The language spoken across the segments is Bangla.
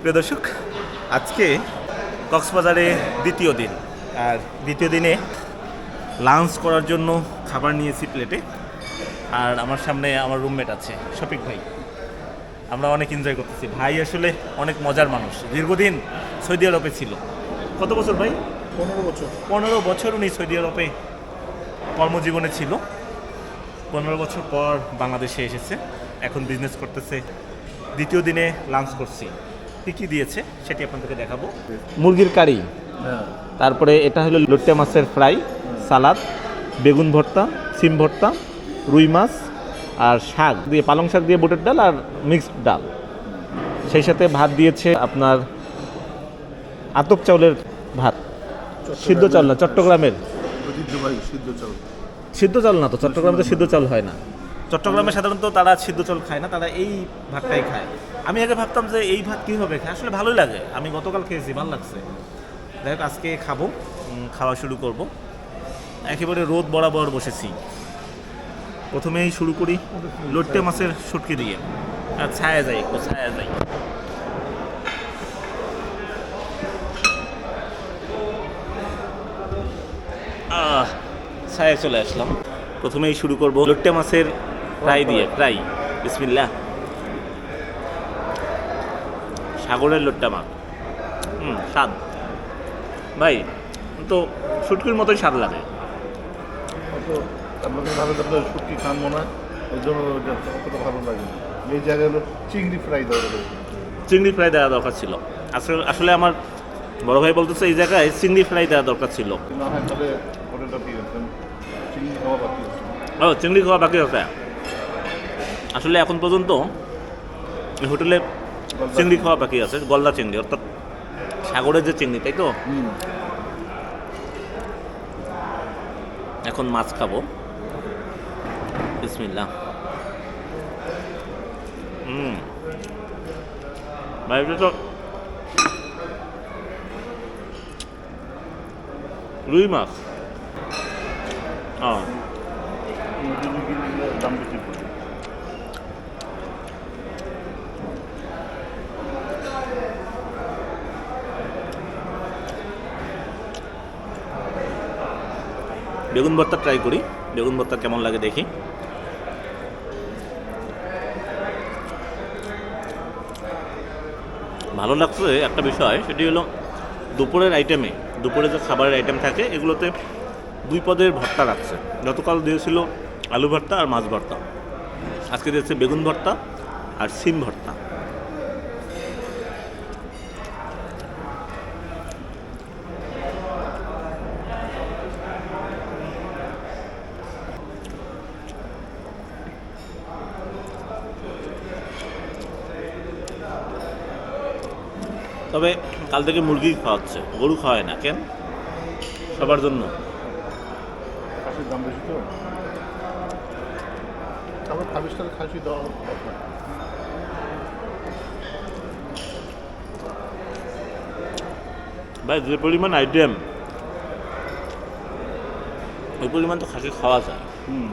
প্রিয় দর্শক আজকে কক্সবাজারে দ্বিতীয় দিন। আর দ্বিতীয় দিনে লাঞ্চ করার জন্য খাবার নিয়েছি প্লেটে। আর আমার সামনে আমার রুমমেট আছে শফিক ভাই। আমরা অনেক এনজয় করতেছি। ভাই আসলে অনেক মজার মানুষ। দীর্ঘদিন সৌদি আরবে ছিল। কত বছর ভাই? পনেরো বছর। পনেরো বছর উনি সৌদি আরবে কর্মজীবনে ছিল। পনেরো বছর পর বাংলাদেশে এসেছে। এখন বিজনেস করতেছে। দ্বিতীয় দিনে লাঞ্চ করছি। কী কী দিয়েছে সেটি আপনাদেরকে দেখাবো। মুরগির কারি হ্যাঁ। তারপরে এটা হলো লোট্টে মাছের ফ্রাই সালাদ বেগুন ভর্তা সিম ভর্তা রুই মাছ আর শাক দিয়ে পালং শাক দিয়ে বুটের ডাল আর মিক্সড ডাল। সেই সাথে ভাত দিয়েছে আপনার আতপ চাউলের ভাত। সিদ্ধ চাল না চট্টগ্রামের। সিদ্ধ চাল সিদ্ধ চাল না তো চট্টগ্রামে তো সিদ্ধ চাল হয় না। চট্টগ্রামে সাধারণত তারা সিদ্ধ চাল খায় না, তারা এই ভাতটাই খায়। আমি আগে ভাবতাম যে এই ভাত কীভাবে খায়? আসলে ভালোই লাগে। আমি গতকাল খেয়েছি, ভালো লাগছে। যাই হোক, আজকে খাব খাওয়া শুরু করব। একেবারে রোদ বরাবর বসেছি। প্রথমেই শুরু করি লোট্টে মাছের শুটকি দিয়ে। আর ছায়া যাই একটু, ছায়া যাই। ছায়া চলে আসলাম। প্রথমেই শুরু করব লোট্টে মাছের ফ্রাই দিয়ে ফ্রাই বিসমিল্লাহ। সাগরের লোট্টা মাছ হুম স্বাদ। ভাই তো শুটকির মতোই স্বাদ লাগে। আপনাদের ভালো আপনার শুটকি খান মনে ওই জন্য ওইটা অতটা ভালো লাগে এই জায়গায় হলো চিংড়ি ফ্রাই দেওয়া চিংড়ি ফ্রাই দেওয়া দরকার ছিল। আসলে আসলে আমার বড় ভাই বলতেছে এই জায়গায় চিংড়ি ফ্রাই দেওয়া দরকার ছিল। ও চিংড়ি খাওয়া বাকি আছে। আসলে এখন পর্যন্ত হোটেলে চিংড়ি খাওয়া বাকি আছে গলদা চিংড়ি অর্থাৎ সাগরের যে চিংড়ি তাই তো? এখন মাছ খাব। বিসমিল্লা হুম। তো রুই মাছ। কিনলে দাম বেশি। বেগুন ভর্তা ট্রাই করি। বেগুন ভর্তা কেমন লাগে দেখি। ভালো লাগছে একটা বিষয়, সেটি হলো দুপুরের আইটেমে দুপুরে যে খাবারের আইটেম থাকে, এগুলোতে দুই পদের ভর্তা রাখছে। গতকাল দিয়েছিল আলু ভর্তা আর মাছ ভর্তা। আজকে দিয়েছে বেগুন ভর্তা আর সিম ভর্তা। তবে কাল থেকে মুরগি খাওয়াচ্ছে গরু খাওয়ায় না কেন? সবার জন্য। ভাই যে পরিমাণ আইটেম ওই পরিমাণ তো খাসি খাওয়া যায়। হুম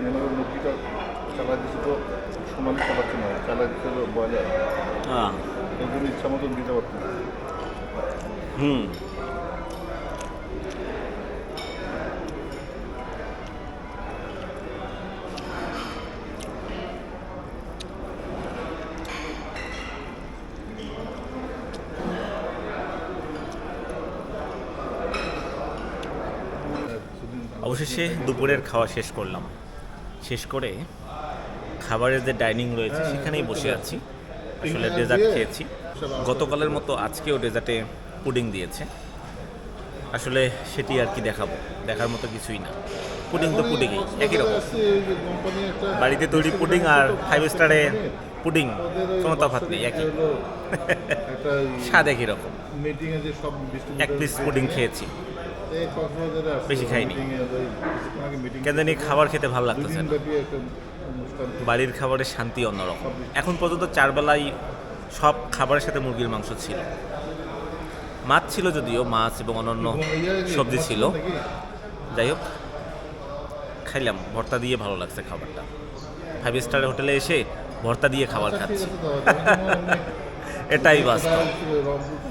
মনে করো মুরগিটা চালা দিচ্ছে তো সমানে চালাচ্ছে না চালা দিচ্ছে তো ব্রয়লার হ্যাঁ। জন্য ইচ্ছা মতন দিতে পারতো হুম। অবশেষে দুপুরের খাওয়া শেষ করলাম। শেষ করে খাবারের যে ডাইনিং রয়েছে, সেখানেই বসে আছি। আসলে ডেজার্ট খেয়েছি। গতকালের মতো আজকেও ডেজার্টে পুডিং দিয়েছে। আসলে সেটি আর কি দেখাবো। দেখার মতো কিছুই না। পুডিং তো পুডিংই একই রকম। বাড়িতে তৈরি পুডিং আর ফাইভ স্টারে পুডিং কোনো তফাৎ নেই, একই। স্বাদ একই রকম। এক পিস পুডিং খেয়েছি। বেশি খাইনি। কেন জানি খাবার খেতে ভালো লাগতেছে না। বাড়ির খাবারের শান্তি অন্যরকম। এখন পর্যন্ত চার বেলায় সব খাবারের সাথে মুরগির মাংস ছিল। মাছ ছিল যদিও, মাছ এবং অন্যান্য সবজি ছিল। যাই হোক, খাইলাম। ভর্তা দিয়ে ভালো লাগছে খাবারটা। ফাইভ স্টার হোটেলে এসে ভর্তা দিয়ে খাবার খাচ্ছি। এটাই বাস্তব।